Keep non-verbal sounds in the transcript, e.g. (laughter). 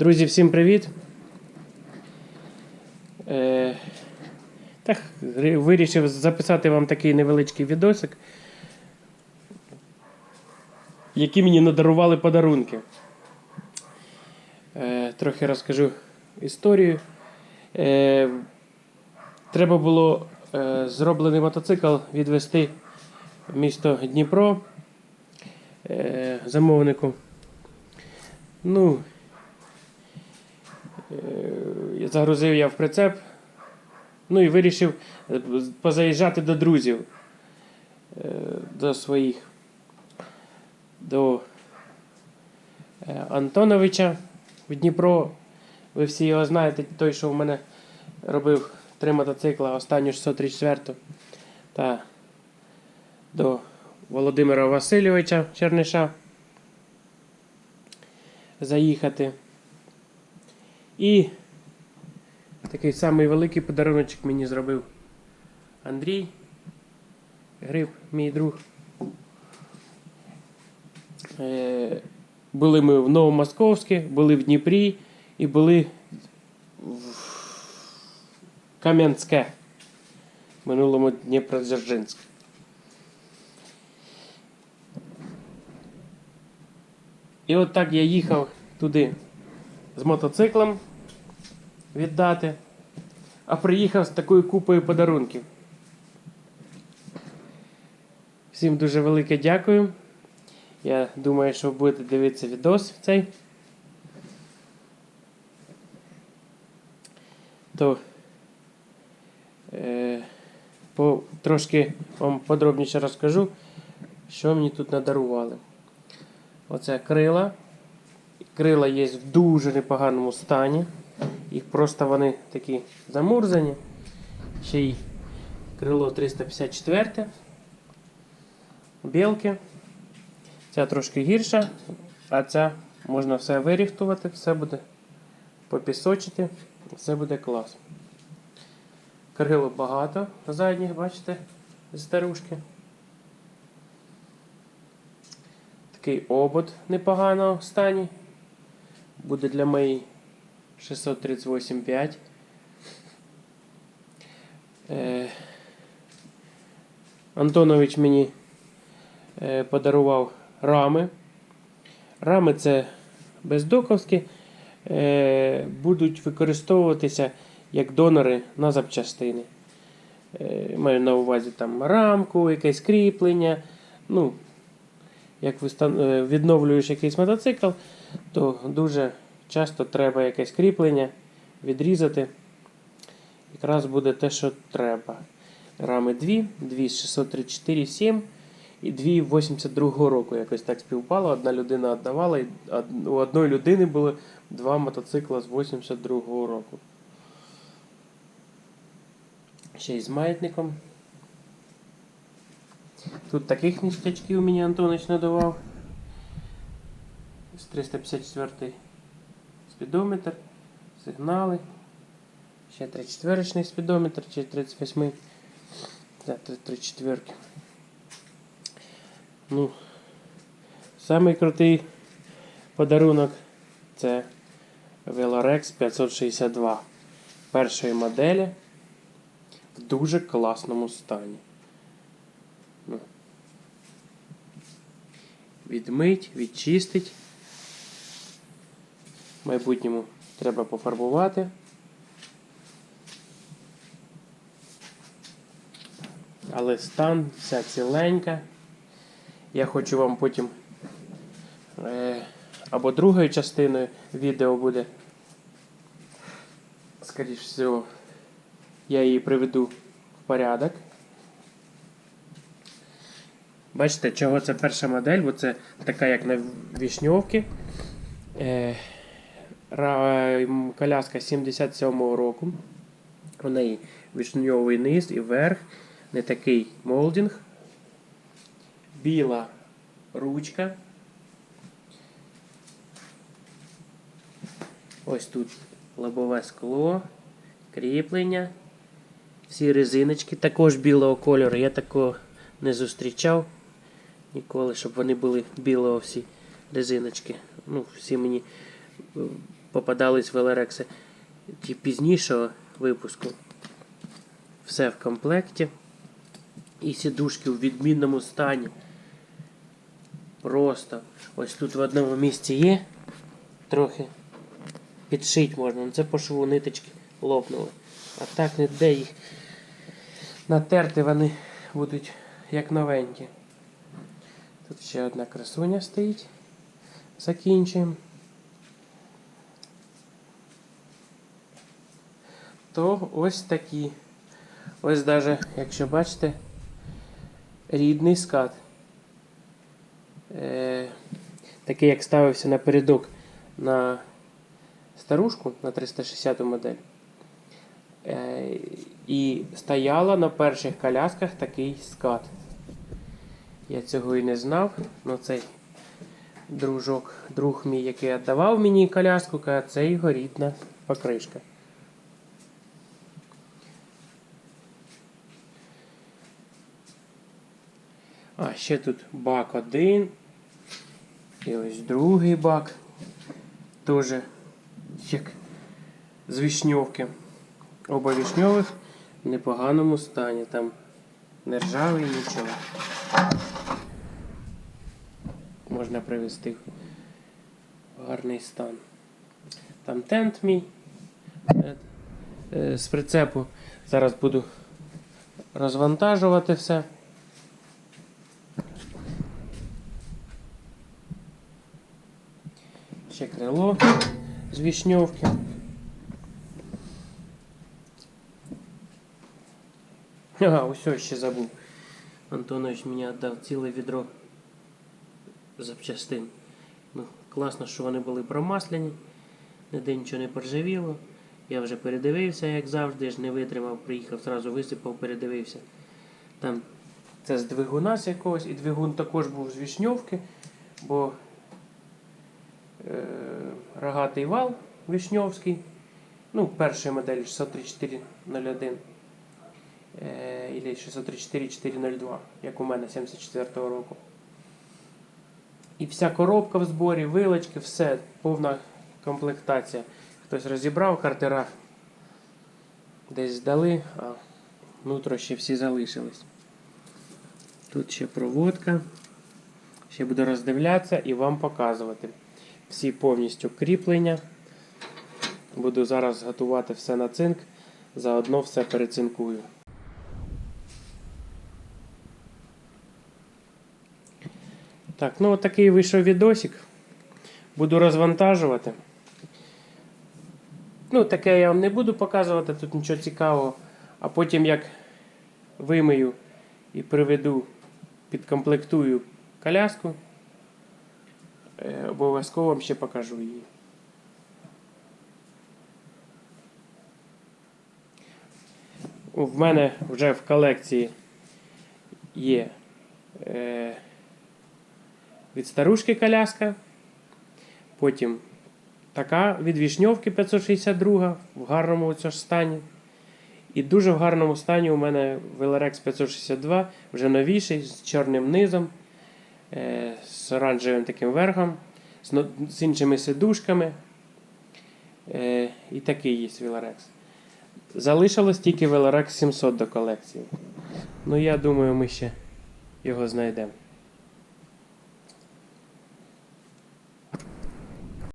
Друзі, всім привіт. Е, так, вирішив записати вам такий невеличкий відосик, які мені надарували подарунки. Е, трохи розкажу історію. Е, треба було е, зроблений мотоцикл відвести в місто Дніпро е, замовнику. Ну, Загрузив я в прицеп. Ну і вирішив е, позаїжджати до друзів, е, до своїх, до е, Антоновича в Дніпро. Ви всі його знаєте, той, що в мене робив три мотоцикла, останню 634 та до Володимира Васильовича Черниша заїхати. І такий самий великий подаруночок мені зробив Андрій. Гриб, мій друг. Е, були ми в Новомосковське, були в Дніпрі і були в Кам'янське. Минулому Дніпродзержинськ. І от так я їхав туди з мотоциклом віддати, а приїхав з такою купою подарунків. Всім дуже велике дякую. Я думаю, що будете дивитися відос цей. То е, по, трошки вам подробніше розкажу, що мені тут надарували. Оце крила. Крила є в дуже непоганому стані. Їх просто вони такі замурзані. Ще й крило 354. Білки. Ця трошки гірша, а ця можна все виріхтувати, все буде попісочити, все буде клас. Крило багато задніх, бачите, старушки. Такий обод непоганого стані. Буде для моєї 638.5. Е, Антонович мені е, подарував рами. Рами це бездоковські, е, будуть використовуватися як донори на запчастини. Е, маю на увазі там рамку, якесь кріплення. Ну, як е, відновлюєш якийсь мотоцикл, то дуже часто треба якесь кріплення відрізати. Якраз буде те, що треба. Рами 2, 2 з 634 7 і 2 82 року. Якось так співпало. Одна людина віддавала, і у одної людини були два мотоцикла з 82 року. Ще й з маятником. Тут таких ніштячків мені Антонич надавав. З 354 спідометр, сигнали. Ще 34 спідометр, чи 38. Да, 34. Ну, самий крутий подарунок це Velorex 562 першої моделі в дуже класному стані. Ну. Відмить, відчистить. В майбутньому треба пофарбувати. Але стан вся ціленька. Я хочу вам потім е, або другою частиною відео буде. Скоріше всього, я її приведу в порядок. Бачите, чого це перша модель, бо це така, як на вішньовці. Е, ра- м, коляска 77-го року. У неї вишньовий низ і верх, не такий молдинг. Біла ручка. Ось тут лобове скло, кріплення. Всі резиночки також білого кольору. Я такого не зустрічав ніколи, щоб вони були білого всі резиночки. Ну, всі мені е, попадались велерекси ті пізнішого випуску. Все в комплекті. І сідушки у відмінному стані. Просто ось тут в одному місці є. Трохи підшить можна. Ну, Це по шву ниточки лопнули. А так ніде їх натерти вони будуть як новенькі. Тут ще одна красуня стоїть. Закінчуємо. То ось такі. Ось даже, якщо бачите, рідний скат. Е, такий, як ставився напередок на старушку на 360 модель. Е, і стояла на перших колясках такий скат. Я цього і не знав, але цей дружок, друг мій, який віддавав мені коляску, каже, це його рідна покришка. Ще тут бак один. І ось другий бак. Тоже як з вишньовки. Оба вишньових в непоганому стані. Там не ржавий нічого. Можна привести в гарний стан. Там тент мій е, з прицепу. Зараз буду розвантажувати все. Ще з вишньовки. (laughs) Ага, усе ще забув. Антонович мені віддав ціле відро запчастин. Ну, класно, що вони були промасляні, ніде нічого не поржавіло. Я вже передивився, як завжди, ж не витримав, приїхав, зразу висипав, передивився. Там це з двигуна з якогось, і двигун також був з вишньовки, бо е, рогатий вал вишньовський. Ну, перша модель 63401 е, і 634-402, як у мене 74-го року. І вся коробка в зборі, вилочки, все, повна комплектація. Хтось розібрав картера, десь здали, а внутрі ще всі залишились. Тут ще проводка. Ще буду роздивлятися і вам показувати. Всі повністю кріплення. Буду зараз готувати все на цинк, заодно все перецинкую. Так, ну от такий вийшов відосик. Буду розвантажувати. Ну, таке я вам не буду показувати, тут нічого цікавого. А потім як вимию і приведу, підкомплектую коляску, обов'язково вам ще покажу її. В мене вже в колекції є е, від старушки коляска. Потім така від Вішньовки 562 в гарному ж стані. І дуже в гарному стані у мене Velerex 562, вже новіший, з чорним низом, з оранжевим таким верхом, з, іншими сидушками. Е, і такий є Велорекс. Залишилось тільки Велорекс 700 до колекції. Ну, я думаю, ми ще його знайдемо.